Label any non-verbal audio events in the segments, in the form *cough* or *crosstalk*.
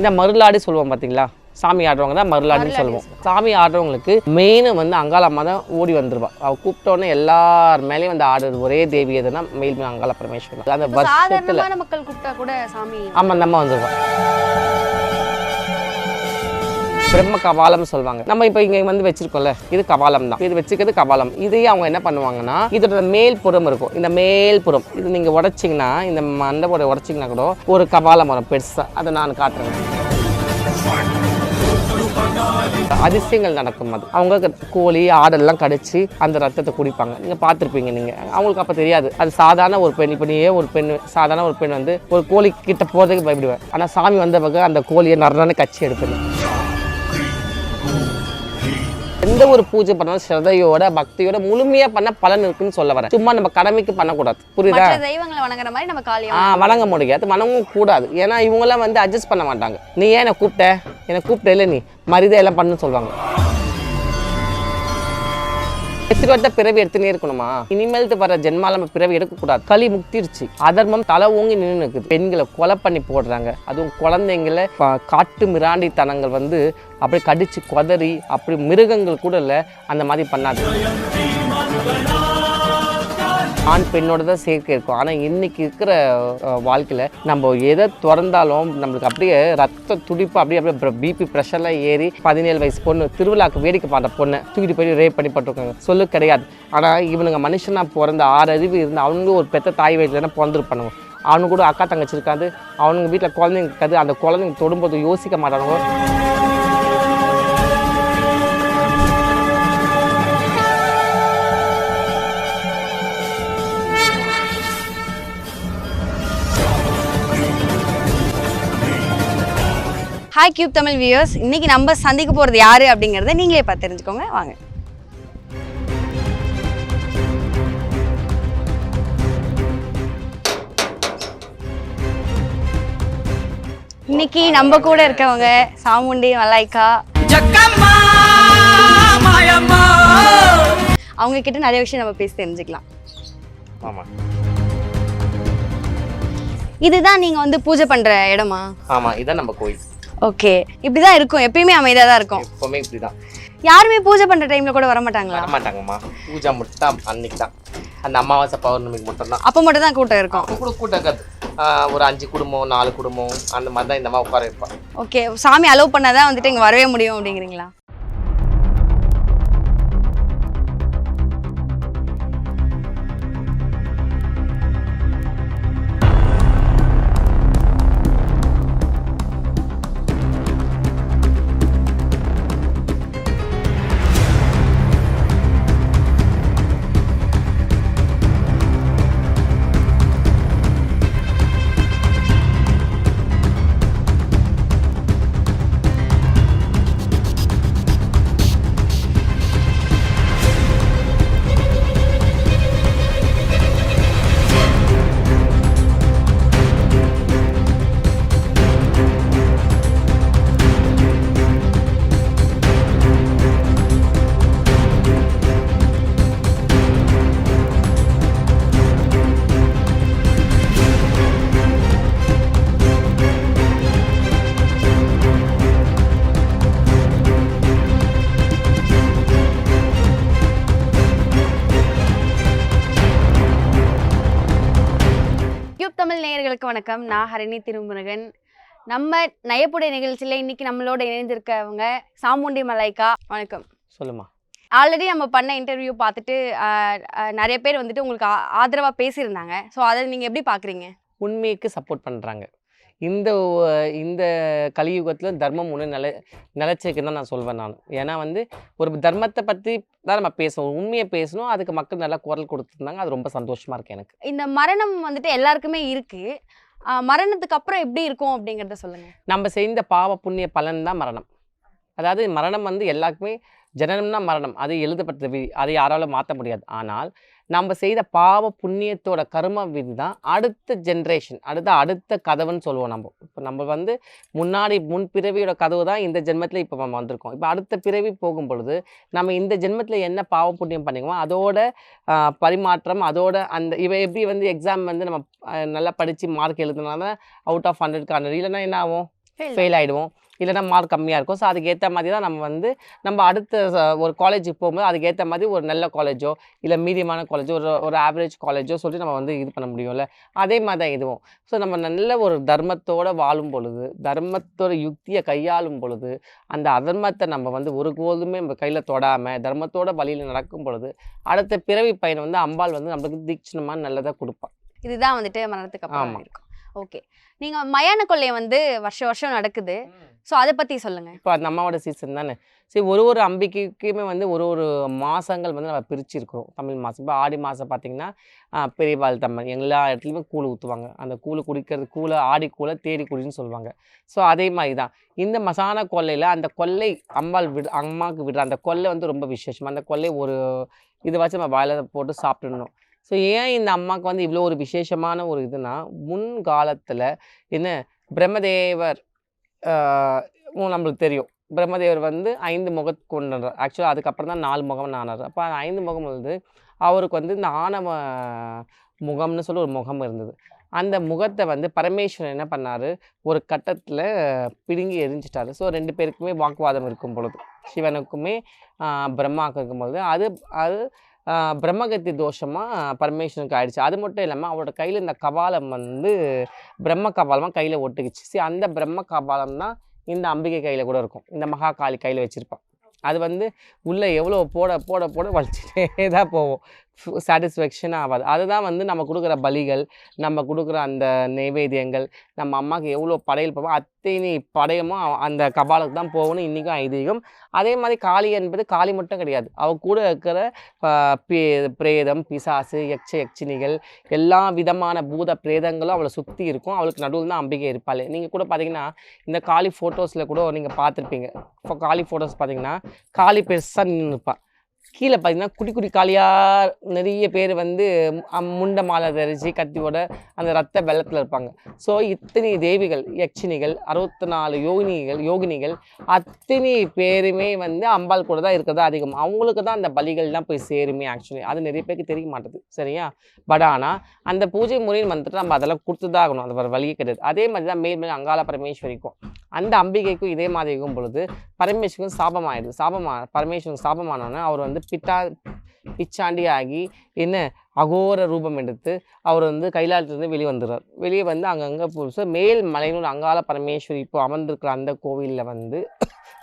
இந்த மருளாடி சொல்லுவோம் பார்த்தீங்களா சாமி ஆடுறவங்க தான் மருளாடின்னு சொல்லுவோம் சாமி ஆடுறவங்களுக்கு மெயின் வந்து அங்காளம்மா தான் ஓடி வந்துருவா அவ கூப்பிட்டோன்னே எல்லார் மேலேயும் வந்து ஆடுறது ஒரே தேவி எதுனா மெயில் அங்காள பரமேஸ்வரன். அந்த வருஷத்துல மக்கள் கூப்பிட்டா கூட சாமி ஆமா நம்ம வந்துருவோம் பிரம்ம கபாலம் சொல்லுவாங்க. நம்ம இப்போ இங்க வந்து வச்சிருக்கோம்ல இது கபாலம் தான் இது வச்சுக்கிறது கபாலம். இதையே அவங்க என்ன பண்ணுவாங்கன்னா இதோட மேல் புறம் இருக்கும். இந்த மேல் புறம். இது நீங்க உடைச்சிங்கன்னா இந்த மண்டபோட உடைச்சிங்கன்னா கூட ஒரு கபாலம் வரும் பெருசா. அதை நான் காட்டுறேன். அதிசயங்கள் நடக்கும் அது. அவங்க கோழி ஆடெல்லாம் கடிச்சு அந்த ரத்தத்தை குடிப்பாங்க. நீங்க பார்த்துருப்பீங்க நீங்க. அவங்களுக்கு அப்ப தெரியாது. அது சாதாரண ஒரு பெண் இப்போ நீயே ஒரு பெண் சாதாரண ஒரு பெண் வந்து ஒரு கோழி கிட்ட போறதுக்கு பயப்படுவேன். ஆனா சாமி வந்த பக்கம் அந்த கோழியை நரணன்னு கச்சி எடுப்பேன் எந்த ஒரு பூஜை பண்ணாலும் ஸ்ரதையோட பக்தியோட முழுமையா பண்ண பலன் இருக்குன்னு சொல்ல வரேன். சும்மா நம்ம கடமைக்கு பண்ணக்கூடாது. புரியுதா? தெய்வங்களை வணங்குற மாதிரி நம்ம காளியம் ஆ வணங்க முடியாது. வணங்கவும் கூடாது. ஏன்னா இவங்கெல்லாம் வந்து அட்ஜஸ்ட் பண்ண மாட்டாங்க. நீ ஏன் என்னை கூப்பிட்ட? என்னை கூப்பிட்ட இல்லை நீ. மரியாதை எல்லாம் பண்ணுன்னு சொல்லுவாங்க. எத்தனை பிறவி எடுத்துனே இருக்கணுமா? இனிமேல்ட்டு வர ஜென்மால நம்ம பிறவி எடுக்கக்கூடாது. களி முக்திருச்சு அதர்மம் தலை ஓங்கி நின்று இருக்குது பெண்களை கொலை பண்ணி போடுறாங்க. அதுவும் குழந்தைங்களை காட்டு மிராண்டித்தனங்கள் வந்து அப்படியே கடிச்சு கொதறி அப்படி மிருகங்கள் கூட இல்லை. அந்த மாதிரி பண்ணாது. ஆண் பெண்ணோட தான் சேர்க்கை இருக்கும். ஆனால் இன்னைக்கு இருக்கிற வாழ்க்கையில் நம்ம எதை திறந்தாலும் நம்மளுக்கு அப்படியே ரத்த துடிப்பு அப்படியே அப்படியே பிபி ப்ரெஷர்லாம் ஏறி பதினேழு வயசு பொண்ணு திருவிழாக்கு வேடிக்கை பார்த்த பொண்ணை தூக்கிட்டு போய் ரேப் பண்ணி போட்டிருக்காங்க. சொல்லு கிடையாது. ஆனால் இவனுங்க மனுஷனா பிறந்த ஆறு அறிவு இருந்து அவனுங்களும் ஒரு பெத்த தாய் வயிற்றுல தானே பிறந்திருப்பானுங்க. அவனுக்கு கூட அக்கா தங்கச்சி இருக்காது. அவனுங்க வீட்டில் குழந்தைங்க இருக்காது. அந்த குழந்தைங்க தொடும்போது யோசிக்க மாட்டானுங்க. ஹாய் கியூப் தமிழ் வியூயர்ஸ் இன்னைக்கு நம்ம சந்திக்க போறது யாரு அப்படிங்கறத நீங்களே பார்த்து தெரிஞ்சுக்கோங்க. வாங்க. இன்னைக்கு நம்ம கூட இருக்கவங்க சாமுண்டி மலாய்க்கா அவங்க கிட்ட நிறைய விஷயம் நம்ம பேசி தெரிஞ்சுக்கலாம். ஆமாம் இதுதான் நீங்க வந்து பூஜை பண்ற இடமா? ஆமாம் இதான் நம்ம கோயில். ஓகே இப்படிதான் இருக்கும். எப்பயுமே அமைதியா தான் இருக்கும். எப்போவுமே இப்படி தான் யாருமே பூஜை பண்ற டைம்ல கூட வர மாட்டாங்களா? வரமாட்டாங்கம்மா. பூஜை மட்டும் தான் அன்னைக்கு தான் அந்த அமாவாசை பௌர்ணமிக்கு மட்டும் தான் அப்ப மட்டும் தான் கூட்டம் இருக்கும். கூட கூட்டம் இருக்காது. ஒரு அஞ்சு குடும்பம் நாலு குடும்பம் அந்த மாதிரி தான் இந்த மாதிரி உட்கார வைப்பாங்க ஓகே சாமி அலோவ் பண்ணாதான் வந்துட்டு இங்க வரவே முடியும் அப்படிங்கிறீங்களா? நேயர்களுக்கு வணக்கம். நான் ஹரிணி திருமுருகன். நம்ம நயப்புடைய நிகழ்ச்சியில இன்னைக்கு நம்மளோட இணைந்திருக்கவங்க சாமுண்டி மலாய்க்கா வணக்கம். சொல்லுமா. ஆல்ரெடி நம்ம பண்ண இன்டர்வியூ பார்த்துட்டு நிறைய பேர் வந்துட்டு உங்களுக்கு ஆ- ஆதரவா பேசியிருந்தாங்க. ஸோ அதை நீங்க எப்படி பாக்குறீங்க உண்மைக்கு சப்போர்ட் பண்ணுறாங்க இந்த இந்த கலியுகத்தில் தர்மம் ஒன்று நில நிலச்சிருக்குன்னு தான் நான் சொல்வேன் நான். ஏன்னா வந்து ஒரு தர்மத்தை பற்றி தான் நம்ம பேசணும் உண்மையை பேசணும் அதுக்கு மக்கள் நல்லா குரல் கொடுத்துருந்தாங்க அது ரொம்ப சந்தோஷமாக இருக்கு எனக்கு. இந்த மரணம் வந்துட்டு எல்லாருக்குமே இருக்கு. ஆஹ், மரணத்துக்கு அப்புறம் எப்படி இருக்கும் அப்படிங்கறத சொல்லுங்க. நம்ம செய்த பாவ புண்ணிய பலன் தான் மரணம். அதாவது மரணம் வந்து எல்லாருக்குமே ஜனனம்னா மரணம். அது எழுதப்பட்ட விதி அதை யாராலும் மாற்ற முடியாது. ஆனால் நம்ம செய்த பாவ புண்ணியத்தோட கர்ம விதி தான் அடுத்த ஜென்ரேஷன் அடுத்த அடுத்த கதவுன்னு சொல்லுவோம் நம்ம. இப்போ நம்ம வந்து முன்னாடி முன் பிறவியோட கதவு தான் இந்த ஜென்மத்தில் இப்போ நம்ம வந்திருக்கோம். இப்போ அடுத்த பிறவி போகும் பொழுது நம்ம இந்த ஜென்மத்தில் என்ன பாவ புண்ணியம் பண்ணிக்குமோ அதோட பரிமாற்றம் அதோட அந்த இவ எப்படி வந்து எக்ஸாம் வந்து நம்ம நல்லா படித்து மார்க் எழுதுனால அவுட் ஆஃப் ஹண்ட்ரட்க்கு ஹண்ட்ரட் இல்லைன்னா என்ன ஆகும்? ஃபெயில் ஆகிடுவோம் இல்லைன்னா மார்க் கம்மியாக இருக்கும். ஸோ அதுக்கேற்ற மாதிரி தான் நம்ம வந்து நம்ம அடுத்த ஒரு காலேஜுக்கு போகும்போது அதுக்கேற்ற மாதிரி ஒரு நல்ல காலேஜோ இல்லை மீடியமான காலேஜோ ஒரு ஒரு ஆவரேஜ் காலேஜோ சொல்லி நம்ம வந்து இது பண்ண முடியும்ல. அதே மாதிரி தான் இதுவும். ஸோ நம்ம நல்ல ஒரு தர்மத்தோட வாழும் பொழுது தர்மத்தோட யுக்தியை கையாளும் பொழுது அந்த அதர்மத்தை நம்ம வந்து ஒருபோதுமே நம்ம கையில் தொடாமல் தர்மத்தோட வழியில் நடக்கும் பொழுது அடுத்த பிறவி பையனை வந்து அம்பாள் வந்து நம்மளுக்கு தீட்சணமாக நல்லதாக கொடுப்பாள் இதுதான் வந்துட்டு மரணத்துக்கு அப்புறம். இருக்கும். ஓகே. நீங்க மயான கொள்ளை வந்து வருஷம் வருஷம் நடக்குது. சோ அதை பத்தி சொல்லுங்க. இப்போ அந்த அம்மாவோட சீசன் தானே. சரி ஒரு ஒரு அம்பிக்கைக்குமே வந்து ஒரு ஒரு மாதங்கள் வந்து நம்ம பிரிச்சிருக்கிறோம். தமிழ் மாதம் இப்போ ஆடி மாதம் பார்த்தீங்கன்னா பெரியபால் தம்மன். எல்லா இடத்துலையுமே கூழ் ஊற்றுவாங்க அந்த கூழ் குடிக்கிறது கூழை ஆடி கூழை தேடி குடின்னு சொல்லுவாங்க. ஸோ அதே மாதிரி தான் இந்த மசான கொல்லையில் அந்த கொல்லை அம்பாள் விடு அம்மாவுக்கு விடுற அந்த கொல்லை வந்து ரொம்ப விசேஷம். அந்த கொல்லை ஒரு இதை வச்சு நம்ம வாயில போட்டு சாப்பிட்டுடணும் ஸோ ஏன் இந்த அம்மாவுக்கு வந்து இவ்வளோ ஒரு விசேஷமான ஒரு இதுனா முன்காலத்தில் என்ன பிரம்மதேவர் நம்மளுக்கு தெரியும். பிரம்மதேவர் வந்து ஐந்து முகத்து கொண்டார் ஆக்சுவலாக அதுக்கப்புறம் தான் நாலு முகம் ஆனார். அப்போ அந்த ஐந்து முகம் வந்து அவருக்கு வந்து இந்த ஆணவ முகம்னு சொல்லி ஒரு முகம் இருந்தது. அந்த முகத்தை வந்து பரமேஸ்வரன் என்ன பண்ணார்? ஒரு கட்டத்தில் பிடுங்கி எரிஞ்சிட்டாரு. ஸோ ரெண்டு பேருக்குமே வாக்குவாதம் இருக்கும் பொழுது. சிவனுக்குமே பிரம்மாவுக்கு இருக்கும் பொழுது. அது அது பிரம்மகத்தி தோஷமாக பரமேஸ்வரனுக்கு ஆயிடுச்சு. அது மட்டும் இல்லாமல் அவரோட கையில் இந்த கபாலம் வந்து பிரம்ம கபாலமாக கையில் ஒட்டுக்குச்சு. சரி அந்த பிரம்ம கபாலம் தான் இந்த அம்பிகை கையில் கூட இருக்கும். இந்த மகா காளி கையில் வச்சுருப்பான். அது வந்து உள்ளே எவ்வளோ போட போட போட வலிச்சுட்டே தான் போவோம் சாட்டிஸ்ஃபேக்ஷன் ஆகாது அதுதான் வந்து நம்ம கொடுக்குற பலிகள் நம்ம கொடுக்குற அந்த நைவேத்தியங்கள் நம்ம அம்மாவுக்கு எவ்வளோ படையல் போவோம் அத்தனை படையமும் அந்த கபாலுக்கு தான் போகணும் இன்றைக்கும் ஐதீகம். அதே மாதிரி காளி என்பது காளி மட்டும் கிடையாது. அவ கூட இருக்கிற பே- பிரேதம் பிசாசு எக்ஷ யக்ஷினிகள் எல்லா விதமான பூத பிரேதங்களும் அவளை சுற்றி இருக்கும். அவளுக்கு நடுவில் தான் அம்பிகை இருப்பாள். நீங்கள் கூட பார்த்தீங்கன்னா இந்த காளி ஃபோட்டோஸில் கூட நீங்கள் பார்த்துருப்பீங்க இப்போ காளி ஃபோட்டோஸ் பார்த்தீங்கன்னா காளி பெருசாக நின்று இருப்பாள் கீழே பார்த்தீங்கன்னா குட்டி குட்டி காளியாக நிறைய பேர் வந்து அம், முண்ட மாலை தரிச்சு கத்தியோட அந்த ரத்த வெள்ளத்தில் இருப்பாங்க. ஸோ இத்தனை தேவிகள் யக்ஷினிகள் அறுபத்தி நாலு யோகினிகள் யோகினிகள் அத்தனை பேருமே வந்து அம்பாள் கூட தான் இருக்கிறதா அதிகம். அவங்களுக்கு தான் அந்த பலிகள்லாம் போய் சேருமே ஆக்சுவலி அது நிறைய பேருக்கு தெரிய மாட்டுது. சரியா? பட் ஆனால் அந்த பூஜை முறைன்னு வந்துட்டு நம்ம அதெல்லாம் கொடுத்து தான் ஆகணும். அது வழியே கிடையாது. அதே மாதிரி தான் மேல் மேல் அங்காள பரமேஸ்வரிக்கும். அந்த அம்பிகைக்கும் இதே மாதிரி இருக்கும் பொழுது பரமேஸ்வரன் சாபமாயிடுது. சாபமா பரமேஸ்வரன் சாபமானோன்னே அவர் வந்து பிட்டா பிச்சாண்டி ஆகி என்ன அகோர ரூபம் எடுத்து அவர் வந்து கைலாயத்துலேருந்து வெளியே வந்துடுறார். வெளியே வந்து அங்கங்கே புதுசாக மேல் மலையினூர் அங்காள பரமேஸ்வரி இப்போ அமர்ந்திருக்கிற அந்த கோவிலில் வந்து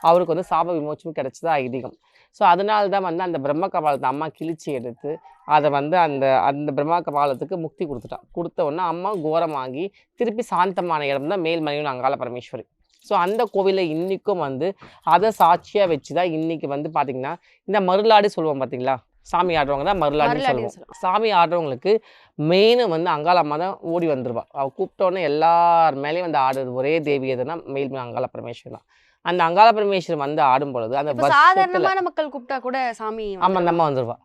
அவருக்கு வந்து சாப விமோச்சனம் கிடைச்சதா ஐதீகம். ஸோ அதனால தான் வந்து அந்த பிரம்ம கபாலத்தை அம்மா கிழிச்சி எடுத்து அதை வந்து அந்த அந்த பிரம்ம கபாலத்துக்கு முக்தி கொடுத்துட்டான் கொடுத்த உடனே அம்மா கோரமாகி திருப்பி சாந்தமான இடம் தான் மேல் மலையினூர் அங்காள பரமேஸ்வரி. ஸோ அந்த கோவிலில் இன்றைக்கும் வந்து அதை சாட்சியாக வச்சு தான் இன்றைக்கி வந்து பார்த்திங்கன்னா இந்த மருளாடி சொல்லுவோம் பார்த்தீங்களா சாமி ஆடுறவங்க தான் மருளாடி சொல்லுவோம். சாமி ஆடுறவங்களுக்கு மெயின் வந்து அங்காள அம்மா தான் ஓடி வந்துருவா. அவள் கூப்பிட்டோன்னே எல்லார் மேலேயும் வந்து ஆடுறது ஒரே தேவி எதுனா மேல் அங்காள பரமேஸ்வரன் தான். அந்த அங்காள பரமேஸ்வரன் வந்து ஆடும் பொழுது அந்த சாதாரணமான மக்கள் கூப்பிட்டா கூட சாமி ஆமா அந்த வந்துரும்.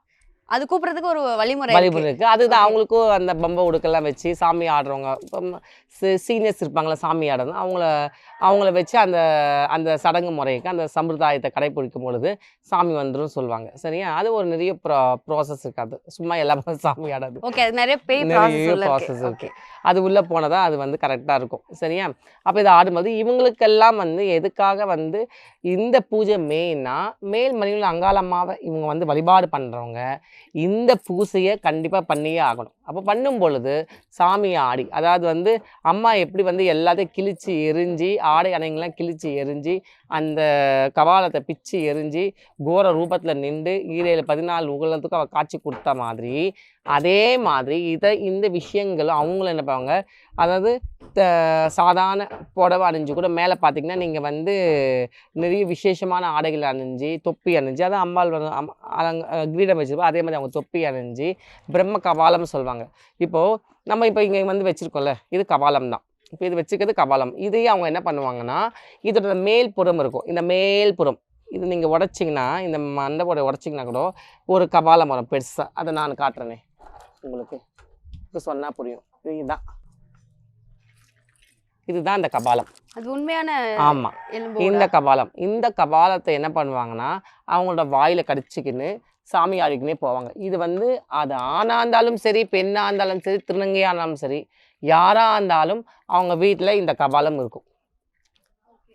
அது கூப்பிடுறதுக்கு ஒரு வழிமுறை வழிமுறை இருக்கு. இருக்கு அதுதான். அவங்களுக்கும் அந்த பம்பை உடுக்கெல்லாம் வச்சு சாமி ஆடுறவங்க சீனியர்ஸ் இருப்பாங்களா சாமி ஆடுறது அவங்கள அவங்கள வச்சு அந்த அந்த சடங்கு முறைக்கு அந்த சம்பிரதாயத்தை கடைப்பிடிக்கும் பொழுது சாமி வந்துரும் சொல்லுவாங்க. சரியா? அது ஒரு நிறைய ப்ரா ப்ராசஸ் இருக்காது சும்மா எல்லாமே *laughs* சாமி ஆடாது. ஓகே அது நிறைய பேய் நிறைய ப்ராசஸ் இருக்கு. அது உள்ளே போனால் தான் அது வந்து கரெக்டாக இருக்கும். சரியா? அப்போ இதை ஆடும்போது இவங்களுக்கெல்லாம் வந்து எதுக்காக வந்து இந்த பூஜை மெயின்னா மேல் மணியில் அங்காளம்மாவை இவங்க வந்து வழிபாடு பண்ணுறவங்க இந்த பூசையை கண்டிப்பாக பண்ணியே ஆகணும். அப்போ பண்ணும் பொழுது சாமியை ஆடி அதாவது வந்து அம்மா எப்படி வந்து எல்லாத்தையும் கிழிச்சு எரிஞ்சு ஆடை அணைங்கெல்லாம் கிழிச்சு எரிஞ்சு அந்த கபாலத்தை பிச்சு எரிஞ்சு கோர ரூபத்தில் நின்று ஈரையில் பதினாலு உகலத்துக்கும் அவள் காட்சி கொடுத்த மாதிரி அதே மாதிரி இதை இந்த விஷயங்களும் அவங்களும் என்ன பண்ணுவாங்க அதாவது த- சாதாரண புடவை அணிஞ்சு கூட மேலே பார்த்தீங்கன்னா நீங்கள் வந்து நிறைய விசேஷமான ஆடைகள் அணிஞ்சு தொப்பி அணிஞ்சு அதான் அம்பாள் அம் அலங்க கிரீடம் வச்சுருப்போம் அதே மாதிரி அவங்க தொப்பி அணிஞ்சு பிரம்ம கபாலம்னு சொல்லுவாங்க. இப்போது நம்ம இப்போ இங்கே வந்து வச்சுருக்கோம்ல இது கபாலம் தான் இப்போ இது வச்சுக்கிறது கபாலம். இதையே அவங்க என்ன பண்ணுவாங்கன்னா இதோட மேல் புறம் இருக்கும். இந்த மேல் புறம். இது நீங்கள் உடைச்சிங்கன்னா இந்த மண்டபோட உடைச்சிங்கன்னா கூட ஒரு கபாலம் வரும் பெருசாக அதை நான் காட்டுறேனே உங்களுக்கு. இப்போ சொன்னால் புரியும். இதுதான். இதுதான் இந்த கபாலம். அது உண்மையான ஆமாம் இந்த கபாலம். இந்த கபாலத்தை என்ன பண்ணுவாங்கன்னா அவங்களோட வாயில கடிச்சிக்கின்னு சாமி போவாங்க. இது வந்து அது ஆணாக இருந்தாலும் சரி பெண்ணாக இருந்தாலும் சரி திருநங்கையாக இருந்தாலும் சரி யாராக இருந்தாலும் அவங்க வீட்டில் இந்த கபாலம் இருக்கும்.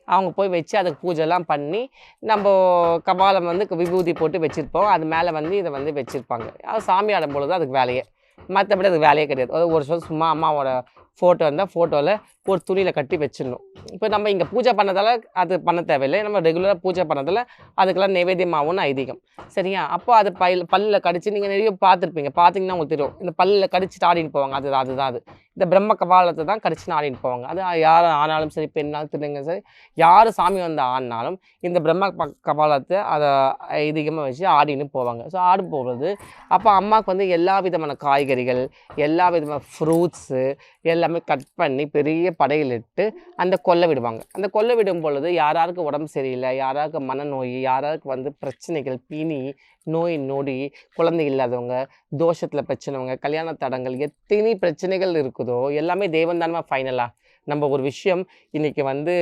அவங்க போய் வச்சு அதுக்கு பூஜைலாம் பண்ணி நம்ம கபாலம் வந்து விபூதி போட்டு வச்சுருப்போம். அது மேலே வந்து இதை வந்து வச்சுருப்பாங்க. அது சாமி ஆடும் பொழுது அதுக்கு வேலையே. மற்றபடி அதுக்கு வேலையே கிடையாது. அது ஒரு வருஷம் சும்மா அம்மாவோட ஃபோட்டோ இருந்தால் ஃபோட்டோவில் ஒரு துணியில் கட்டி வச்சிடணும். இப்போ நம்ம இங்கே பூஜை பண்ணதால் அது பண்ண தேவையில்லை. நம்ம ரெகுலராக பூஜை பண்ணதால் அதுக்கெல்லாம் நைவேத்தியமாகவும் ஐதீகம். சரியா? அப்போ அது பல் பல்லில் கடிச்சு நீங்கள் நிறைய பார்த்துருப்பீங்க. பார்த்தீங்கன்னா உங்களுக்கு தெரியும். இந்த பல்லில் கடிச்சிட்டு ஆடின்னு போவாங்க. அது அதுதான் அது இந்த பிரம்ம கபாலத்தை தான் கடிச்சுன்னு ஆடின்னு போவாங்க. அது யார் ஆனாலும் சரி பெண்ணாலும் திருநங்க சரி யார் சாமி வந்து ஆடினாலும் இந்த பிரம்ம ப- கபாலத்தை அதை ஐதீகமாக வச்சு ஆடின்னு போவாங்க. ஸோ ஆடும் போகிறது அப்போ அம்மாவுக்கு வந்து எல்லா விதமான காய்கறிகள் எல்லா விதமான ஃப்ரூட்ஸு எல்லாமே கட் பண்ணி பெரிய படையிலிட்டு அந்த கொல்லை விடுவாங்க. அந்த கொல்லை விடும் பொழுது யாராருக்கு உடம்பு சரியில்லை யாராருக்கு மனநோய் யாராருக்கு வந்து பிரச்சனைகள் பிணி நோய் நொடி குழந்தை இல்லாதவங்க தோஷத்தில் பிரச்சனைவங்க கல்யாண தடங்கள் எத்தனை பிரச்சனைகள் இருக்குதோ எல்லாமே தெய்வம் தானமா ஃபைனலாக நம்ம ஒரு விஷயம் இன்றைக்கி வந்து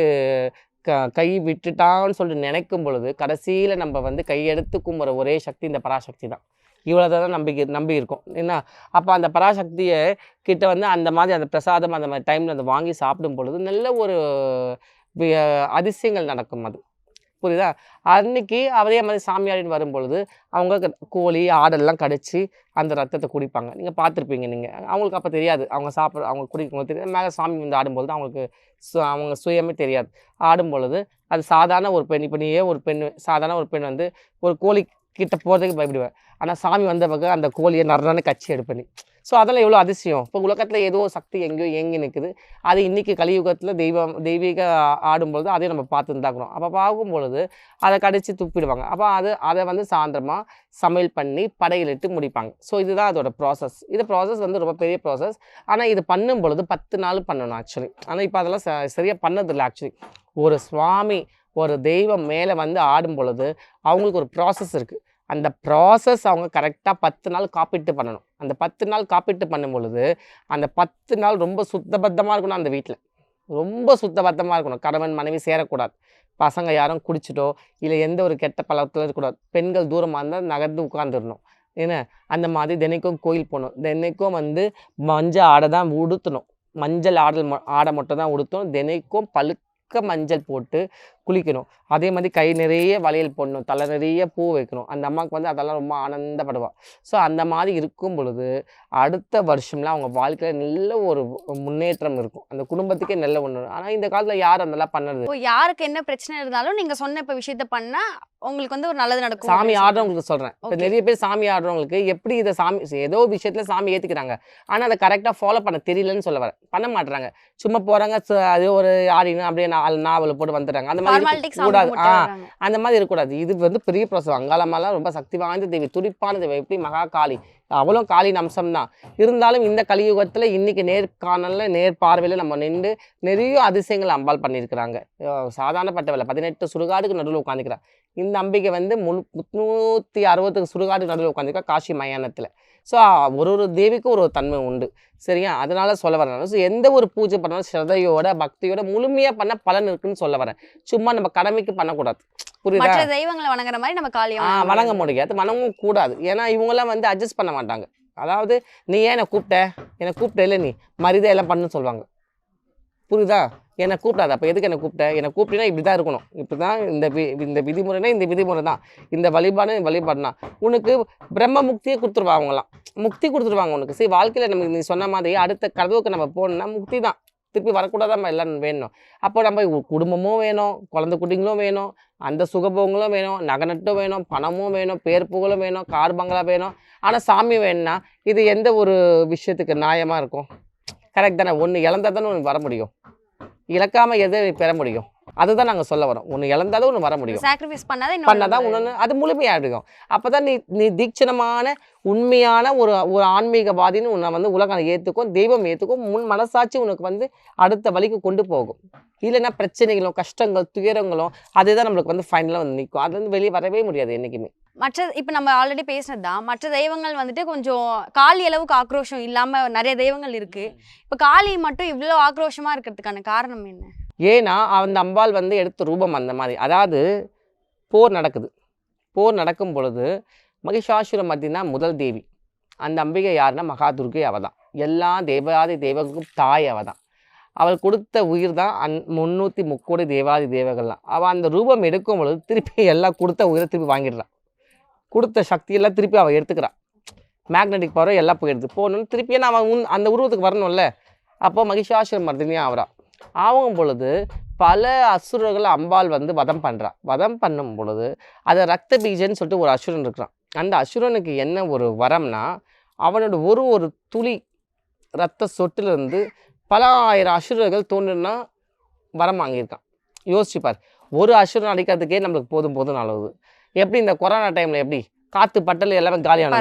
க கை விட்டுட்டான்னு சொல்லிட்டு நினைக்கும் பொழுது கடைசியில் நம்ம வந்து கையெடுத்து கும்புற ஒரே சக்தி இந்த பராசக்தி தான். இவ்வளோ தான் நம்பி நம்பி இருக்கும் என்ன அப்போ அந்த பராசக்தியை கிட்ட வந்து அந்த மாதிரி அந்த பிரசாதம் அந்த மாதிரி டைமில் அந்த வாங்கி சாப்பிடும் பொழுது நல்ல ஒரு அதிசயங்கள் நடக்கும் அது. புரியுதா? அன்னைக்கு அதே மாதிரி சாமியாரின் வரும் பொழுது அவங்க க- கோழி ஆடெல்லாம் கடிச்சு அந்த ரத்தத்தை குடிப்பாங்க. நீங்கள் பார்த்துருப்பீங்க நீங்கள் அவங்களுக்கு அப்போ தெரியாது. அவங்க சாப்பிட்ற அவங்க குடிக்கும் தெரியாது. மேலே சாமி வந்து ஆடும்பொழுது அவங்களுக்கு சு அவங்க சுயமே தெரியாது. ஆடும் பொழுது அது சாதாரண ஒரு பெண் இப்போ நீயே ஒரு பெண் சாதாரண ஒரு பெண் வந்து ஒரு கோழி கிட்ட போகிறதுக்கு பயப்படுவேன். ஆனால் சாமி வந்த பக்கம் அந்த கோழியை நர்றான கச்சி எடுப்பேன். ஸோ அதெல்லாம் எவ்வளோ அதிசயம். இப்போ உலகத்தில் ஏதோ சக்தி எங்கேயோ எங்கே நிற்குது அது இன்றைக்கி கலியுகத்தில் தெய்வம் தெய்வீக ஆடும்பொழுது அதையும் நம்ம பார்த்து இருந்தாக்கணும் அப்போ பார்க்கும் பொழுது அதை கடித்து துப்பிடுவாங்க. அப்போ அது அதை வந்து சாயந்தரமாக சமையல் பண்ணி படையிலிட்டு முடிப்பாங்க. ஸோ இதுதான் அதோட ப்ராசஸ் இது ப்ராசஸ் வந்து ரொம்ப பெரிய ப்ராசஸ் ஆனால் இது பண்ணும் பொழுது பத்து நாள் பண்ணணும் ஆக்சுவலி ஆனால் இப்போ அதெல்லாம் ச சரியாக பண்ணதில்லை ஆக்சுவலி ஒரு சுவாமி ஒரு தெய்வம் மேலே வந்து ஆடும் பொழுது அவங்களுக்கு ஒரு ப்ராசஸ் இருக்குது அந்த ப்ராசஸ் அவங்க கரெக்டாக பத்து நாள் காப்பீட்டு பண்ணணும். அந்த பத்து நாள் காப்பீட்டு பண்ணும் பொழுது அந்த பத்து நாள் ரொம்ப சுத்தபத்தமாக இருக்கணும் அந்த வீட்டில் ரொம்ப சுத்தபத்தமாக இருக்கணும். கணவன் மனைவி சேரக்கூடாது. பசங்க யாரும் குடிச்சிட்டோ இல்லை எந்த ஒரு கெட்ட பழக்கத்தில் இருக்கக்கூடாது. பெண்கள் தூரமாக இருந்தால் நகர்ந்து உட்காந்துடணும் என்ன? அந்த மாதிரி தினைக்கும் கோயில் போகணும். தினைக்கும் வந்து மஞ்சள் ஆடை தான் உடுத்தணும். மஞ்சள் ஆடல் ஆடை மட்டும் தான் உடுத்தணும். தினைக்கும் பழுக்க மஞ்சள் போட்டு குளிக்கணும். அதே மாதிரி கை நிறைய வளையல் போடணும். தலை நிறைய பூ வைக்கணும். அந்த அம்மாவுக்கு வந்து அதெல்லாம் ரொம்ப ஆனந்தப்படுவா. ஸோ அந்த மாதிரி இருக்கும் பொழுது அடுத்த வருஷம்லாம் அவங்க வாழ்க்கையில் நல்ல ஒரு முன்னேற்றம் இருக்கும். அந்த குடும்பத்துக்கே நல்ல ஒன்று ஆனால் இந்த காலத்தில் யார் அதெல்லாம் பண்ணுறது யாருக்கு என்ன பிரச்சனை இருந்தாலும் நீங்க சொன்ன இப்ப விஷயத்த பண்ணா உங்களுக்கு வந்து ஒரு நல்லது நடக்கும். சாமி ஆடுறவங்களுக்கு சொல்கிறேன் இப்போ. நிறைய பேர் சாமி ஆடுறவங்களுக்கு எப்படி இதை சாமி ஏதோ விஷயத்தில் சாமி ஏற்றுக்கிறாங்க ஆனால் அதை கரெக்டாக ஃபாலோ பண்ண தெரியலன்னு சொல்ல வரேன். பண்ண மாட்றாங்க. சும்மா போகிறாங்க அது ஒரு ஆடினு அப்படியே நாலு நாவல் போட்டு வந்துடுறாங்க. அந்த மாதிரி ஆ. அந்த மாதிரி இருக்கக்கூடாது. இது வந்து பெரிய ப்ராசஸ் அங்காளம்மாலாம் ரொம்ப சக்தி வாய்ந்த தேவி துடிப்பான தேவி. எப்படி மகா காளி? அவளும் காளியின் அம்சம் தான் இருந்தாலும் இந்த கலியுகத்தில் இன்னைக்கு நேர்காணலில் நேர் பார்வையில் நம்ம நின்று நிறைய அதிசயங்கள் அம்பாள் பண்ணியிருக்கிறாங்க. சாதாரணப்பட்டவளை பதினெட்டு சுடுகாடுக்கு நடுவில் உட்காந்துக்கிறா இந்த அம்பிகை வந்து முழு முந்நூற்றி அறுபத்துக்கு சுடுகாடு நடுவில் உட்காந்துருக்கா காஷி மயானத்தில். ஸோ ஒரு ஒரு தேவிக்கும் ஒரு ஒரு தன்மை உண்டு. சரியா? அதனால சொல்ல வரேன் ஸோ எந்த ஒரு பூஜை பண்ணாலும் ஸ்ரத்தையோட பக்தியோட முழுமையாக பண்ண பலன் இருக்குன்னு சொல்ல வரேன். சும்மா நம்ம கடமைக்கு பண்ணக்கூடாது. புரியுதா? தெய்வங்களை வணங்குற மாதிரி நம்ம காளியம் ஆ வணங்க முடியாது. வணங்கவும் கூடாது. ஏன்னா இவங்கெல்லாம் வந்து அட்ஜஸ்ட் பண்ண மாட்டாங்க. அதாவது நீ ஏன் என்னை கூப்பிட்ட? என்னை கூப்பிட்ட இல்லை நீ. மரியாதை எல்லாம் பண்ணுன்னு சொல்லுவாங்க. புரியுதா? என்னை கூப்பிடாத. அப்போ எதுக்கு என்னை கூப்பிட்டேன் என்னை கூப்பிட்டீங்கன்னா இப்படி தான் இருக்கணும். இப்படி தான் இந்த வி இந்த விதிமுறைனா இந்த விதிமுறை தான் இந்த வழிபாடு வழிபாடு தான் உனக்கு பிரம்ம முக்தியை கொடுத்துருவா அவங்களாம் முக்தி கொடுத்துருவாங்க உனக்கு. சரி வாழ்க்கையில் நம்ம நீ சொன்ன மாதிரி அடுத்த கதவுக்கு நம்ம போகணும்னா முக்தி தான் திருப்பி வரக்கூடாதான் எல்லாம் வேணும். அப்போ நம்ம குடும்பமும் வேணும் குழந்தை குட்டிங்களும் வேணும் அந்த சுகபோகங்களும் வேணும் நகநட்டும் வேணும் பணமும் வேணும் பேர் புகழும் வேணும் கார் பங்களா வேணும். ஆனால் சாமி வேணும்னா இது எந்த ஒரு விஷயத்துக்கு நியாயமாக இருக்கும்? கரெக்ட் தானே. ஒன்று இழந்தா தானே ஒன்று வர முடியும். இழக்காம எதை பெற முடியும்? அதுதான் நாங்கள் சொல்ல வரோம். ஒன்று இழந்தாதான் ஒன்று வர முடியும். சாக்ரிஃபைஸ் பண்ணாதான் பண்ணாதான் உணர்ந்து அது முழுமையாகிடும் அப்போ தான் நீ நீ தீட்சணமான உண்மையான ஒரு ஒரு ஆன்மீகவாதின்னு உன்னை வந்து உலகம் ஏற்றுக்கும் தெய்வம் ஏற்றுக்கும் முன் மனசாட்சி உனக்கு வந்து அடுத்த வழிக்கு கொண்டு போகும். இல்லைன்னா பிரச்சனைகளும் கஷ்டங்கள் துயரங்களும் அதுதான் நம்மளுக்கு வந்து ஃபைனலாக வந்து நிற்கும் அது வந்து வெளியே வரவே முடியாது என்றைக்குமே மற்ற இப்போ நம்ம ஆல்ரெடி பேசினது தான் மற்ற தெய்வங்கள் வந்துட்டு கொஞ்சம் காளி அளவுக்கு ஆக்ரோஷம் இல்லாம நிறைய தெய்வங்கள் இருக்கு. இப்போ காளி மட்டும் இவ்வளோ ஆக்ரோஷமா இருக்கிறதுக்கான காரணம் என்ன? ஏன்னா அந்த அம்பாள் வந்து எடுத்த ரூபம் அந்த மாதிரி. அதாவது போர் நடக்குது. போர் நடக்கும் பொழுது மகிஷாசுர மத்தினா முதல் தேவி. அந்த அம்பிகை யாருன்னா மகாதுர்கை அவ தான். எல்லா தேவாதி தெய்வங்களுக்கும் தாய் அவ தான். அவள் கொடுத்த உயிர் தான் அன் முந்நூற்றி முக்கோடி தேவாதி தேவகள்லாம் அவள் அந்த ரூபம் எடுக்கும் பொழுது திருப்பி எல்லாம் கொடுத்த உயிரை திருப்பி வாங்கிடுறான் கொடுத்த சக்தியெல்லாம் திருப்பி அவள் எடுத்துக்கிறான். மேக்னெட்டிக் பவர் எல்லாம் போயிடுது போகணுன்னு திருப்பியே நான் அவன் உன் அந்த உருவத்துக்கு வரணும்ல. அப்போ மகிஷாசுரம் மர்தினியாக ஆகிறா ஆகும் பொழுது பல அசுரர்களை அம்பாள் வந்து வதம் பண்ணுறா வதம் பண்ணும் பொழுது அதை ரத்த பீஜன்னு சொல்லிட்டு ஒரு அசுரன் இருக்கிறான். அந்த அசுரனுக்கு என்ன ஒரு வரம்னா அவனோட ஒரு ஒரு துளி ரத்த சொட்டிலிருந்து பல ஆயிரம் அசுரர்கள் தோன்றுனா வரம் வாங்கியிருக்கான். யோசிச்சு பார் ஒரு அசுரன் அடிக்கிறதுக்கே நம்மளுக்கு போதும் போதும் நல்லது எப்படி இந்த கொரோனா டைமில் எப்படி? காற்று பட்டல் எல்லாமே காலியான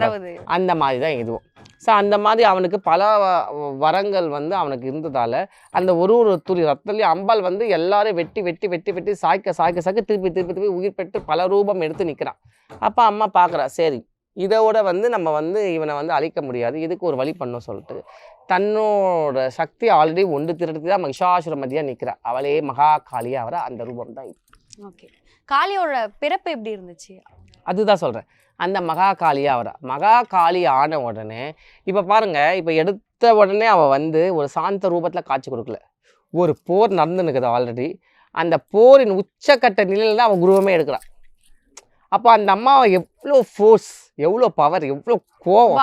அந்த மாதிரி தான் இதுவும். ஸோ அந்த மாதிரி அவனுக்கு பல வரங்கள் வந்து அவனுக்கு இருந்ததால் அந்த ஒரு ஒரு துளி ரத்தத்துலேயும் அம்பாள் வந்து எல்லாரையும் வெட்டி வெட்டி வெட்டி வெட்டி சாய்க்க சாய்க்க சாய்க்க திருப்பி திருப்பி திருப்பி உயிர் பெற்று பல ரூபம் எடுத்து நிற்கிறான் அப்போ அம்மா பார்க்குறா சரி இதோட வந்து நம்ம வந்து இவனை வந்து அழிக்க முடியாது இதுக்கு ஒரு வழி பண்ணோம் சொல்லிட்டு. தன்னோட சக்தி ஆல்ரெடி ஒன்று திரட்டி தான் மகிஷாசுரமதியாக நிற்கிறா அவளே மகா காளியாக வர அந்த ரூபம் தான் ஓகே. காளியோட பிறப்பு எப்படி இருந்துச்சு? அதுதான் சொல்கிறேன் அந்த மகா காளியாக வரா மகா காளி ஆன உடனே இப்போ பாருங்க இப்போ எடுத்த உடனே அவள் வந்து ஒரு சாந்த ரூபத்தில் காட்சி கொடுக்கல. ஒரு போர் நடந்து நிற்குது ஆல்ரெடி அந்த போரின் உச்சக்கட்ட நிலையில் தான் அவன் குருவமே எடுக்கிறான் அப்போ அந்த அம்மா எவ்வளோ ஃபோர்ஸ் எவ்வளோ பவர் எவ்வளோ கோவம்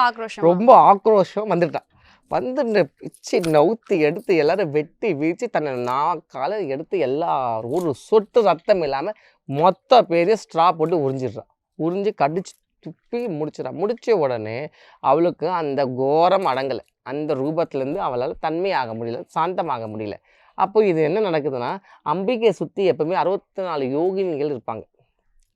ரொம்ப ஆக்ரோஷம்? வந்துட்டான் வந்து பிச்சு நவுத்து எடுத்து எல்லாரும் வெட்டி வீழ்ச்சி தன்னை நாக்கால எடுத்து எல்லா ஒரு சொட்டு ரத்தம் இல்லாமல் மொத்த பேரையும் ஸ்ட்ரா போட்டு உறிஞ்சிடுறான் உறிஞ்சி கடிச்சு துப்பி முடிச்சிடறான் முடிச்ச உடனே அவளுக்கு அந்த கோரம் அடங்கலை. அந்த ரூபத்துலேருந்து அவளால் தன்மையாக முடியல சாந்தமாக முடியல. அப்போ இது என்ன நடக்குதுன்னா அம்பிகையை சுற்றி எப்பவுமே அறுபத்தி நாலு யோகினிகள் இருப்பாங்க.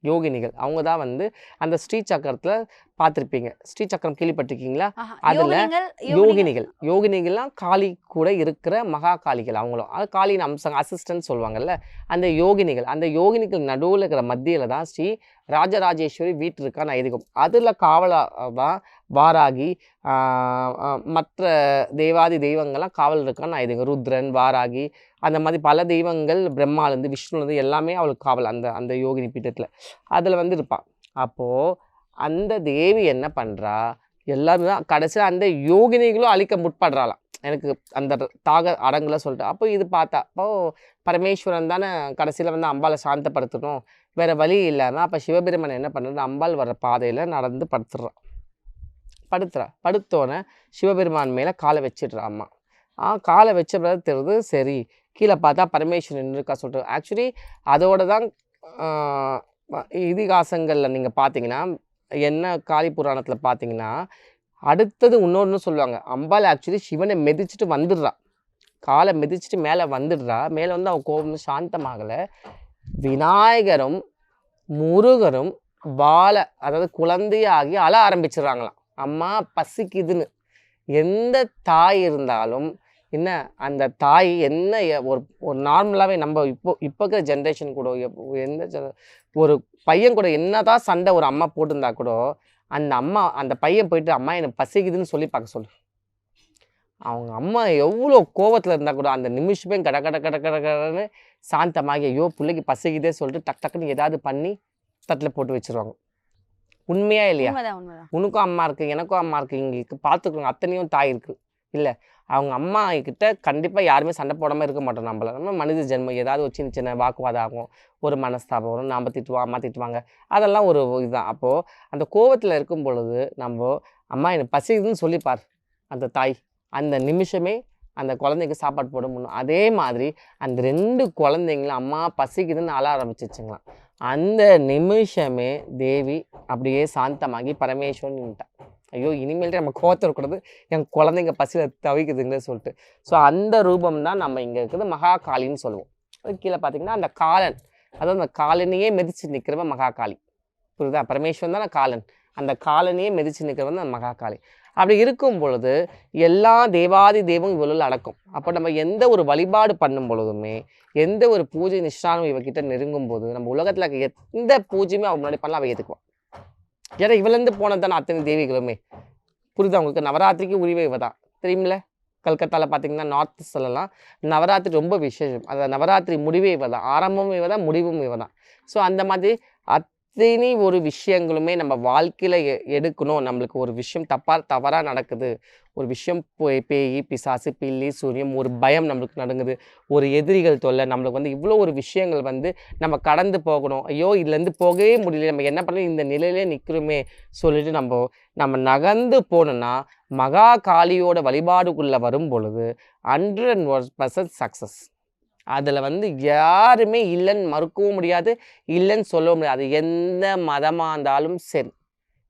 யோகினிகள். அவங்க தான் வந்து அந்த ஸ்ரீ சக்கரத்தில் பார்த்துருப்பீங்க. ஸ்ரீ சக்கரம் கேள்விப்பட்டிருக்கீங்களா? அதுல யோகினிகள் யோகினிகள். யோகினிகள்லாம் காளி கூட இருக்கிற மகா காளிகள் அவங்களும். அது காளியின் அம்சம் அசிஸ்டன்ட் சொல்லுவாங்கல்ல. அந்த யோகினிகள் அந்த யோகினிகள் நடுவில் இருக்கிற மத்தியில் தான் ஸ்ரீ ராஜராஜேஸ்வரி வீட்டு இருக்கான்னு ஐதீகம் அதில் காவலா தான் வாராகி மற்ற தேவாதி தெய்வங்கள்லாம் காவல் இருக்கான்னு ஐதீகம் ருத்ரன் வாராகி அந்த மாதிரி பல தெய்வங்கள் பிரம்மாலேருந்து விஷ்ணுலேருந்து எல்லாமே அவளுக்கு காவல் அந்த அந்த யோகினி பீட்டத்தில் அதில் வந்து இருப்பாள் அப்போது அந்த தேவி என்ன பண்ணுறா எல்லாருமே தான் கடைசியில் அந்த யோகினிகளும் அழிக்க முற்படுறாளாம். எனக்கு அந்த தாக அடங்குல சொல்லிட்டு. அப்போ இது பார்த்தா அப்போ பரமேஸ்வரன் தானே கடைசியில் வந்து அம்பாளை சாந்தப்படுத்தணும். வேறு வழி இல்லாமல் அப்போ சிவபெருமன் என்ன பண்ணுறது அம்பாள் வர்ற பாதையில் நடந்து படுத்துடுறான் படுத்துறா. படுத்தோன்னே சிவபெருமான் மேலே காலை வச்சிடுறா அம்மா ஆ காலை வச்ச பிறகு தெரியுது சரி கீழே பார்த்தா பரமேஸ்வரன் இருக்கா சொல்லிட்டு. ஆக்சுவலி அதோட தான் இதிகாசங்களில் நீங்கள் பார்த்தீங்கன்னா என்ன காளி புராணத்தில் பார்த்தீங்கன்னா அடுத்தது இன்னொன்று சொல்லுவாங்க. அம்பாள் ஆக்சுவலி சிவனை மிதிச்சிட்டு வந்துடுறா. காலை மிதிச்சிட்டு மேலே வந்துடுறா. மேலே வந்து அவன் கோபம் சாந்தமாகலை. விநாயகரும் முருகரும் பால அதாவது குழந்தையாகி அழ ஆரம்பிச்சிடுறாங்களாம். அம்மா பசிக்குதுன்னு. எந்த தாய் இருந்தாலும் என்ன? அந்த தாய் என்ன ஒரு ஒரு நார்மலாகவே நம்ம இப்போ இப்போ இருக்கிற ஜென்ரேஷன் கூட எந்த ஒரு பையன் கூட என்னதான் சண்டை ஒரு அம்மா போட்டிருந்தா கூட அந்த அம்மா அந்த பையன் போயிட்டு அம்மா எனக்கு பசிக்குதுன்னு சொல்லி பார்க்க சொல்லு. அவங்க அம்மா எவ்வளோ கோவத்தில் இருந்தால் கூட அந்த நிமிஷமே கட கட கட கட கடன்னு சாந்தமாகி ஐயோ பிள்ளைக்கு பசிக்குதே சொல்லிட்டு டக் டக்குன்னு ஏதாவது பண்ணி தட்டில் போட்டு வச்சிருவாங்க. உண்மையா இல்லையா? உனக்கும் அம்மா இருக்குது எனக்கும் அம்மா இருக்குது இங்கே பார்த்துக்கோங்க அத்தனையும் தாய் இருக்குது இல்லை. அவங்க அம்மா கிட்ட கண்டிப்பாக யாருமே சண்டை போடாமல் இருக்க மாட்டோம் நம்மள. நம்ம மனித ஜென்மம். ஏதாவது ஒரு சின்ன சின்ன வாக்குவாதம் ஆகும் ஒரு மனஸ்தாபம் வரும். நாம் திட்டுவோம் அம்மா திட்டுவாங்க. அதெல்லாம் ஒரு இதுதான். அப்போது அந்த கோவத்தில் இருக்கும் பொழுது நம்ம அம்மா எனக்கு பசிக்குதுன்னு சொல்லிப்பார் அந்த தாய். அந்த நிமிஷமே அந்த குழந்தைக்கு சாப்பாடு போட முடியும் அதே மாதிரி அந்த ரெண்டு குழந்தைங்களும் அம்மா பசிக்குதுன்னு அழ ஆரம்பிச்சிச்சுங்களாம். அந்த நிமிஷமே தேவி அப்படியே சாந்தமாகி பரமேஸ்வரன் நின்ட்டான் ஐயோ இனிமேல்ட்டு நம்ம கோத்தரக்கூடாது என் குழந்தைங்க பசியில் தவிக்குதுங்களே சொல்லிட்டு. ஸோ அந்த ரூபம் தான் நம்ம இங்கே இருக்கிறது மகா காளின்னு சொல்லுவோம். அது கீழே பார்த்தீங்கன்னா அந்த காலன் அதாவது அந்த காலனையே மிதிச்சு நிற்கிறவன் மகா காளி. புரியுதா? பரமேஸ்வரன் தான் காலன். அந்த காலனையே மிதிச்சு நிற்கிறவன் தான் மகா காளி. அப்படி இருக்கும் பொழுது எல்லா தேவாதி தெய்வம் இவ்வளவு அடக்கும். அப்போ நம்ம எந்த ஒரு வழிபாடு பண்ணும் பொழுதுமே எந்த ஒரு பூஜை நிஷ்டானம் இவகிட்ட நெருங்கும் போது நம்ம உலகத்தில் எந்த பூஜையுமே அவன் முன்னாடி பண்ணலாம் அவள் ஏற்றுக்குவான் ஏன்னா இவளேருந்து போனது தானே அத்தனை தேவிகளுமே? புரியுதா உங்களுக்கு? நவராத்திரிக்கு உரிமை இவ தான் தெரியுமில்ல? கல்கத்தாவில் பார்த்தீங்கன்னா நார்த் சொல்லலாம். நவராத்திரி ரொம்ப விசேஷம். அந்த நவராத்திரி முடிவே இவ தான் ஆரம்பமும் இவ தான் முடிவும் இவ தான் ஸோ அந்த மாதிரி அத் அத்தனை ஒரு விஷயங்களுமே நம்ம வாழ்க்கையில் எ எடுக்கணும். நம்மளுக்கு ஒரு விஷயம் தப்பாக தவறாக நடக்குது. ஒரு விஷயம் போய் பேய் பிசாசு பில்லி சூரியம் ஒரு பயம் நம்மளுக்கு நடங்குது. ஒரு எதிரிகள் தொல்லை நம்மளுக்கு வந்து இவ்வளோ ஒரு விஷயங்கள் வந்து நம்ம கடந்து போகணும். ஐயோ இதுலேருந்து போகவே முடியல. நம்ம என்ன பண்ண இந்த நிலையிலே நிற்கிறோமே சொல்லிட்டு நம்ம நம்ம நகர்ந்து போனோம்னா மகா காளியோட வழிபாடுக்குள்ளே வரும் பொழுது ஹண்ட்ரட் பர்சன்ட் சக்ஸஸ் அதில் வந்து யாருமே இல்லைன்னு மறுக்கவும் முடியாது இல்லைன்னு சொல்லவும் முடியாது. அது எந்த மதமாக இருந்தாலும் சரி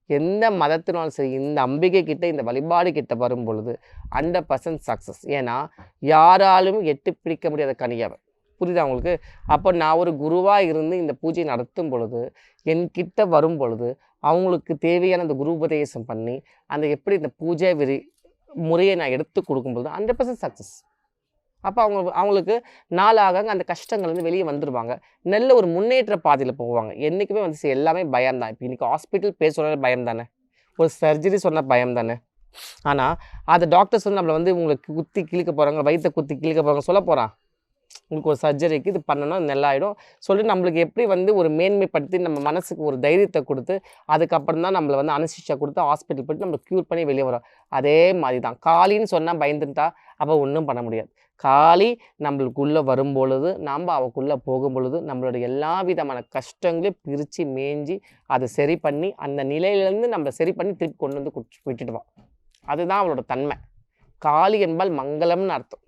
எந்த மதத்தினாலும் சரி இந்த அம்பிகை கிட்ட இந்த வழிபாடு கிட்ட வரும் பொழுது ஹண்ட்ரட் பர்சன்ட் சக்ஸஸ் ஏன்னா யாராலும் எட்டு பிடிக்க முடியாத கனியவர் புரியுதா உங்களுக்கு? அப்போ நான் ஒரு குருவாக இருந்து இந்த பூஜை நடத்தும் பொழுது என்கிட்ட வரும் பொழுது அவங்களுக்கு தேவையான அந்த குரு உபதேசம் பண்ணி அந்த எப்படி இந்த பூஜை விரி முறையை நான் எடுத்து கொடுக்கும்பொழுது ஹண்ட்ரட் பர்சன்ட் சக்ஸஸ் அப்போ அவங்க அவங்களுக்கு நாளாக அந்த கஷ்டங்கள்லேருந்து வெளியே வந்துடுவாங்க நல்ல ஒரு முன்னேற்ற பாதையில் போவாங்க. என்றைக்குமே வந்து எல்லாமே பயம் தான் இப்போ இன்றைக்கி ஹாஸ்பிட்டல் பேர் சொன்ன பயம் தானே ஒரு சர்ஜரி சொன்ன பயம் தானே ஆனால் அதை டாக்டர்ஸ் வந்து நம்மளை வந்து உங்களுக்கு குத்தி கிழிக்க போகிறாங்க வயிற்றை குத்தி கிழிக்க போகிறாங்க சொல்ல போகிறான் உங்களுக்கு ஒரு சர்ஜரிக்கு இது பண்ணணும் நல்லாயிடும். சொல்லிட்டு நம்மளுக்கு எப்படி வந்து ஒரு மேன்மைப்படுத்தி நம்ம மனசுக்கு ஒரு தைரியத்தை கொடுத்து அதுக்கப்புறம் தான் நம்மளை வந்து அனுசிச்சா கொடுத்து ஹாஸ்பிட்டல் போயிட்டு நம்ம க்யூர் பண்ணி வெளியே வரோம். அதே மாதிரி தான் காலின்னு சொன்னால் பயந்துட்டா அப்போ ஒன்றும் பண்ண முடியாது. காளி நம்மளுக்குள்ளே வரும் பொழுது நாம் அவக்குள்ளே போகும் பொழுது நம்மளோட எல்லா விதமான கஷ்டங்களையும் பிரித்து மேய்ஞ்சி அதை சரி பண்ணி அந்த நிலையிலேருந்து நம்ம சரி பண்ணி திருப்பி கொண்டு வந்து விட்டுடுவான் அதுதான் அவளோட தன்மை. காளி என்பால் மங்களம்னு அர்த்தம்.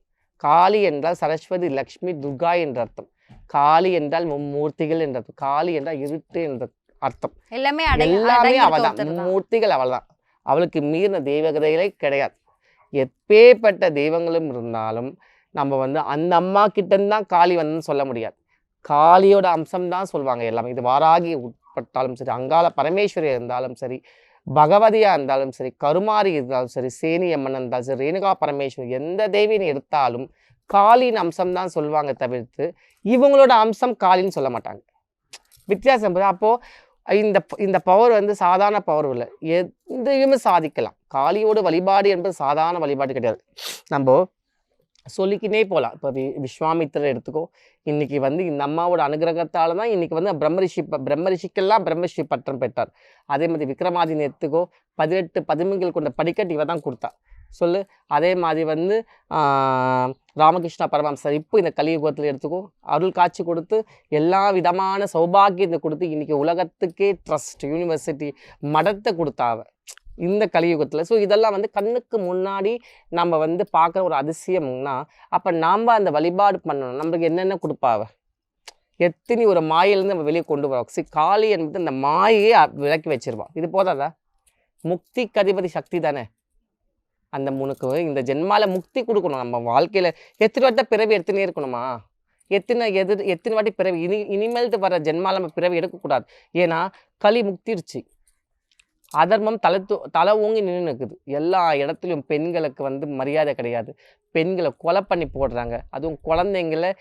காளி என்றால் சரஸ்வதி லக்ஷ்மி துர்கா என்ற அர்த்தம். காளி என்றால் மும்மூர்த்திகள் என்ற அர்த்தம். காளி என்றால் இருட்டு என்ற அர்த்தம். எல்லாமே எல்லாமே அவள் தான். மூர்த்திகள் அவள் தான். அவளுக்கு மீறின தெய்வகதைகளே கிடையாது. எப்பேற்பட்ட தெய்வங்களும் இருந்தாலும் நம்ம வந்து அந்த அம்மா கிட்டேருந்து தான் காளி வந்துன்னு சொல்ல முடியாது. காளியோட அம்சம் தான் சொல்லுவாங்க எல்லாமே. இது வாராகி உட்பட்டாலும் சரி அங்காள பரமேஸ்வரி இருந்தாலும் சரி பகவதியாக இருந்தாலும் சரி கருமாரி இருந்தாலும் சரி சேனி அம்மன் இருந்தாலும் சரி ரேணுகா பரமேஸ்வரி எந்த தேவின்னு எடுத்தாலும் காளின் அம்சம் தான் சொல்லுவாங்க தவிர்த்து இவங்களோட அம்சம் காளின்னு சொல்ல மாட்டாங்க. வித்தியாசம் அப்போது இந்த இந்த பவர் வந்து சாதாரண பவர் இல்லை. எதையுமே சாதிக்கலாம். காளியோட வழிபாடு என்பது சாதாரண வழிபாடு கிடையாது. நம்ம சொல்லிக்கினே போகலாம் இப்போ வி விஸ்வாமித்திரர் எடுத்துக்கோ இன்றைக்கி வந்து இந்த அம்மாவோட அனுகிரகத்தால் தான் இன்றைக்கி வந்து பிரம்மரிஷி பிரம்மரிஷிக்கெல்லாம் பிரம்மரிஷி பட்டம் பெற்றார். அதே மாதிரி விக்ரமாதின் எடுத்துக்கோ பதினெட்டு பதிமூன்கள் கொண்ட படிக்கட்டு இவ தான் கொடுத்தா. சொல்லு. அதே மாதிரி வந்து ராமகிருஷ்ணா பரமஹம்சர் இப்போ இந்த கலியுகத்தில் எடுத்துக்கோ அருள் காட்சி கொடுத்து எல்லா விதமான சௌபாகியத்தை கொடுத்து இன்றைக்கி உலகத்துக்கே ட்ரஸ்ட் யூனிவர்சிட்டி மடத்தை கொடுத்தாவ இந்த கலியுகத்தில். ஸோ இதெல்லாம் வந்து கண்ணுக்கு முன்னாடி நம்ம வந்து பார்க்குற ஒரு அதிசயம்னா அப்போ நாம் அந்த வழிபாடு பண்ணணும். நம்மளுக்கு என்னென்ன கொடுப்பாவ எத்தனை ஒரு மாயிலேருந்து நம்ம வெளியே கொண்டு வரோம். சி காளி என்பது அந்த மாயையே விளக்கி விலக்கி வச்சிருவான் இது போதாதா? முக்தி கதிபதி சக்தி தானே? அந்த முனுக்கு இந்த ஜென்மால முக்தி கொடுக்கணும். நம்ம வாழ்க்கையில் எத்தனை வாட்டி பிறவி எடுத்துனே இருக்கணுமா? எத்தனை எது எத்தனை வாட்டி பிறவி? இனி இனிமேல்ட்டு வர ஜென்மால நம்ம பிறவி எடுக்கக்கூடாது. ஏன்னா களி முக்திருச்சு. அதர்மம் தலை தூ தலை ஓங்கி நின்று நிற்குது எல்லா இடத்துலையும் பெண்களுக்கு வந்து மரியாதை கிடையாது. பெண்களை கொலை பண்ணி போடுறாங்க. அதுவும் குழந்தைங்களை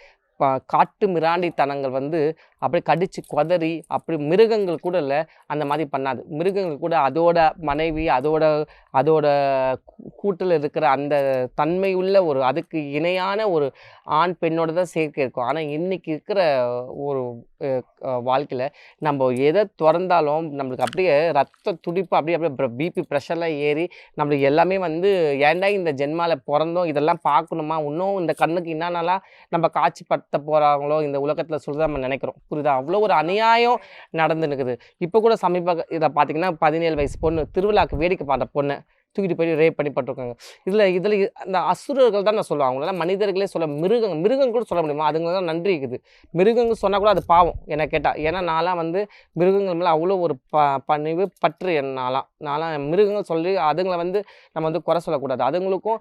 காட்டு மிராண்டித்தனங்கள் வந்து அப்படியே கடித்து கொதறி அப்படி மிருகங்கள் கூட இல்லை அந்த மாதிரி பண்ணாது. மிருகங்கள் கூட அதோட மனைவி அதோட அதோட கூட்டில் இருக்கிற அந்த தன்மை உள்ள ஒரு அதுக்கு இணையான ஒரு ஆண் பெண்ணோட தான் சேர்க்கை இருக்கும். ஆனால் இன்றைக்கி இருக்கிற ஒரு வாழ்க்கையில் நம்ம எதை திறந்தாலும் நம்மளுக்கு அப்படியே ரத்த துடிப்பு அப்படியே அப்படியே பிபி ப்ரெஷர்லாம் ஏறி நம்மளுக்கு எல்லாமே வந்து ஏண்டா இந்த ஜென்மால பிறந்தோம்? இதெல்லாம் பார்க்கணுமா? இன்னும் இந்த கண்ணுக்கு என்னென்னலாம் நம்ம காட்சிப்படுத்த போகிறாங்களோ இந்த உலகத்தில் சொல்லிதான் நம்ம நினைக்கிறோம். புரியுதா? அவ்வளோ ஒரு அநியாயம் நடந்து இப்போ கூட சமீப இதை பார்த்தீங்கன்னா பதினேழு வயசு பொண்ணு திருவிழாக்கு வேடிக்கை பார்த்த பொண்ணு. தூக்கிட்டு போய் ரேப் பண்ணி பட்டிருக்காங்க. இதில் இதில் அந்த அசுரர்கள் தான் நான் சொல்லுவேன். அவங்களாம் மனிதர்களே சொல்ல மிருகங்க மிருகம் கூட சொல்ல முடியுமா? அதுங்க தான் நன்றி இருக்குது. மிருகங்கள் சொன்னால் கூட அது பாவம் என்ன கேட்டால் ஏன்னா நான்லாம் வந்து மிருகங்கள் மேலே அவ்வளோ ஒரு ப பணிவு பற்று என்னாலாம் நான்லாம் மிருகங்கள் சொல்லி அதுங்களை வந்து நம்ம வந்து குறை சொல்லக்கூடாது. அதுங்களுக்கும்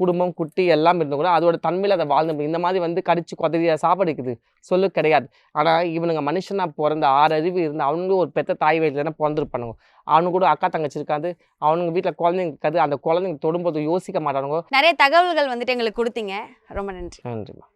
குடும்பம் குட்டி எல்லாம் இருந்தும் கூட அதோட தன்மையில் அதை வாழ்ந்து இந்த மாதிரி வந்து கடிச்சு கொதறிய சாப்பாடுக்குது. சொல்லு கிடையாது. ஆனால் இவனுங்க மனுஷனாக பிறந்த ஆறு அறிவு இருந்து அவனுங்களும் ஒரு பெத்த தாய் வயிற்றுல தானே பிறந்திருப்பானுங்க. அவனுக்கு கூட அக்கா தங்கச்சி இருக்காது. அவனுங்க வீட்டில் குழந்தைங்க இருக்காது. அந்த குழந்தைங்க தொடும்போது யோசிக்க மாட்டானுங்க. நிறைய தகவல்கள் வந்துட்டு எங்களுக்கு கொடுத்தீங்க. ரொம்ப நன்றி. நன்றிம்மா.